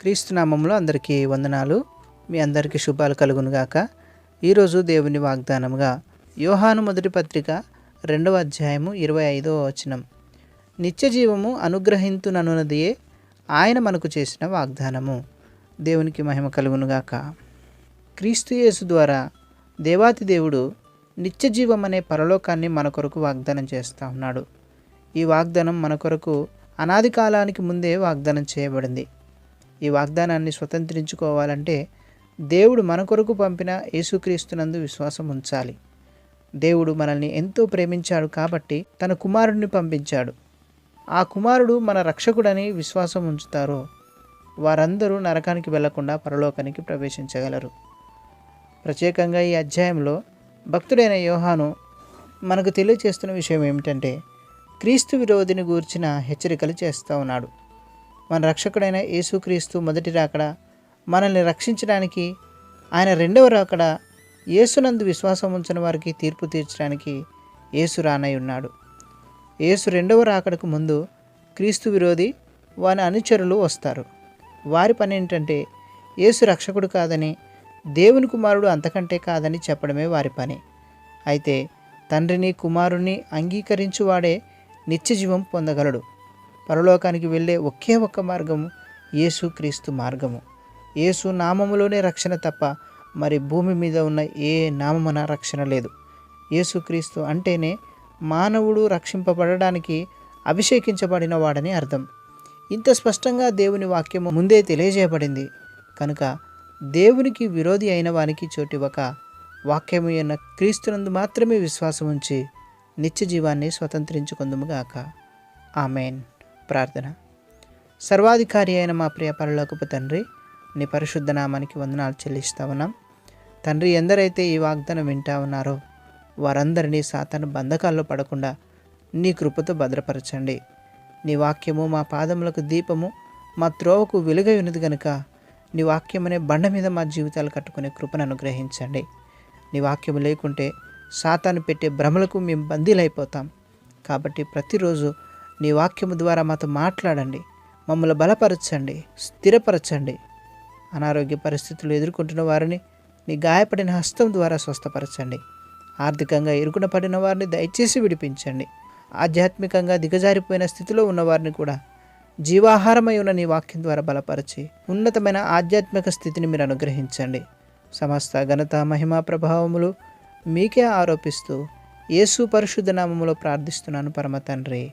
క్రీస్తునామంలో అందరికీ వందనాలు. మీ అందరికీ శుభాలు కలుగునుగాక. ఈరోజు దేవుని వాగ్దానముగా యోహాను మొదటి పత్రిక రెండవ అధ్యాయము ఇరవై ఐదవ వచనం. నిత్య జీవము అనుగ్రహింతుననున్నదియే ఆయన మనకు చేసిన వాగ్దానము. దేవునికి మహిమ కలుగునుగాక. క్రీస్తు యేసు ద్వారా దేవాతి దేవుడు నిత్య జీవం అనే పరలోకాన్ని మన కొరకు వాగ్దానం చేస్తూ ఉన్నాడు. ఈ వాగ్దానం మన కొరకు అనాది కాలానికి ముందే వాగ్దానం చేయబడింది. ఈ వాగ్దానాన్ని స్వతంత్రించుకోవాలంటే దేవుడు మన కొరకు పంపిన యేసుక్రీస్తునందు విశ్వాసం ఉంచాలి. దేవుడు మనల్ని ఎంతో ప్రేమించాడు కాబట్టి తన కుమారుడిని పంపించాడు. ఆ కుమారుడు మన రక్షకుడని విశ్వాసం ఉంచుతారో వారందరూ నరకానికి వెళ్ళకుండా పరలోకానికి ప్రవేశించగలరు. ప్రత్యేకంగా ఈ అధ్యాయంలో భక్తుడైన యోహాను మనకు తెలియచేస్తున్న విషయం ఏమిటంటే క్రీస్తు విరోధిని గూర్చిన హెచ్చరికలు చేస్తూ ఉన్నాడు. మన రక్షకుడైన యేసుక్రీస్తు మొదటి రాకడ మనల్ని రక్షించడానికి ఆయన రెండవ రాకడ యేసునందు విశ్వాసం ఉంచిన వారికి తీర్పు తీర్చడానికి యేసు రానై ఉన్నాడు. యేసు రెండవ రాకడకు ముందు క్రీస్తు విరోధి వాని అనుచరులు వస్తారు. వారి పని ఏంటంటే యేసు రక్షకుడు కాదని దేవుని కుమారుడు అంతకంటే కాదని చెప్పడమే వారి పని. అయితే తండ్రిని కుమారుణ్ణి అంగీకరించువాడే నిత్యజీవం పొందగలడు. పరలోకానికి వెళ్ళే ఒకే ఒక్క మార్గము యేసుక్రీస్తు మార్గము. యేసు నామములోనే రక్షణ తప్ప మరి భూమి మీద ఉన్న ఏ నామమున రక్షణ లేదు. యేసుక్రీస్తు అంటేనే మానవుడు రక్షింపబడడానికి అభిషేకించబడిన వాడని అర్థం. ఇంత స్పష్టంగా దేవుని వాక్యము ముందే తెలియజేయబడింది. కనుక దేవునికి విరోధి అయిన వానికి చోటివ్వక వాక్యము అయిన క్రీస్తునందు మాత్రమే విశ్వాసం ఉంచి నిత్య జీవాన్ని స్వతంత్రించుకుందుముగాక ఆమెన్. ప్రార్థన. సర్వాధికారి అయిన మా ప్రియ పరలోకపు తండ్రి నీ పరిశుద్ధ నామానికి వందనాలు చెల్లిస్తా ఉన్నాం. తండ్రి ఎందరైతే ఈ వాగ్దానం వింటా ఉన్నారో వారందరినీ సాతాను బంధకాల్లో పడకుండా నీ కృపతో భద్రపరచండి. నీ వాక్యము మా పాదములకు దీపము మా త్రోవకు వెలుగై ఉన్నది గనుక నీ వాక్యం అనే బండ మీద మా జీవితాలు కట్టుకునే కృపను అనుగ్రహించండి. నీ వాక్యం లేకుంటే సాతాను పెట్టే భ్రమలకు మేము బందీలైపోతాం. కాబట్టి ప్రతిరోజు నీ వాక్యము ద్వారా మాతో మాట్లాడండి. మమ్మల్ని బలపరచండి స్థిరపరచండి. అనారోగ్య పరిస్థితులు ఎదుర్కొంటున్న వారిని నీ గాయపడిన హస్తం ద్వారా స్వస్థపరచండి. ఆర్థికంగా ఇరుకున పడిన వారిని దయచేసి విడిపించండి. ఆధ్యాత్మికంగా దిగజారిపోయిన స్థితిలో ఉన్నవారిని కూడా జీవాహారమై ఉన్న నీ వాక్యం ద్వారా బలపరిచి ఉన్నతమైన ఆధ్యాత్మిక స్థితిని మీరు అనుగ్రహించండి. సమస్త ఘనత మహిమా ప్రభావములు మీకే ఆరోపిస్తూ యేసు పరిశుద్ధ నామములో ప్రార్థిస్తున్నాను పరమ తండ్రి.